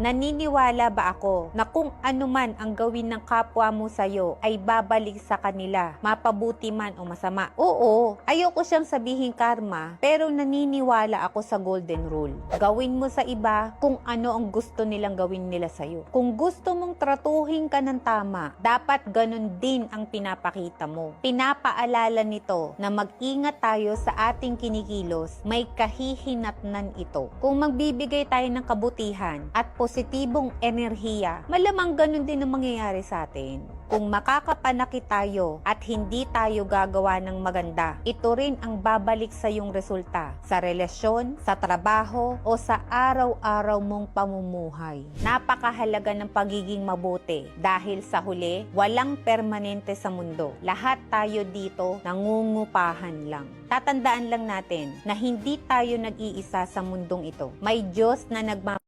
Naniniwala ba ako na kung ano man ang gawin ng kapwa mo sa'yo ay babalik sa kanila, mapabuti man o masama? Oo, ayoko siyang sabihin karma, pero naniniwala ako sa golden rule. Gawin mo sa iba kung ano ang gusto nilang gawin nila sa'yo. Kung gusto mong tratuhin ka ng tama, dapat ganun din ang pinapakita mo. Pinapaalala nito na mag-ingat tayo sa ating kinikilos, may kahihinatnan ito. Kung magbibigay tayo ng kabutihan at positibong enerhiya, malamang ganun din ang mangyayari sa atin. Kung makakapanakit tayo at hindi tayo gagawa ng maganda, ito rin ang babalik sa iyong resulta sa relasyon, sa trabaho, o sa araw-araw mong pamumuhay. Napakahalaga ng pagiging mabuti dahil sa huli, walang permanente sa mundo. Lahat tayo dito nangungupahan lang. Tatandaan lang natin na hindi tayo nag-iisa sa mundong ito. May Diyos na nagmamahal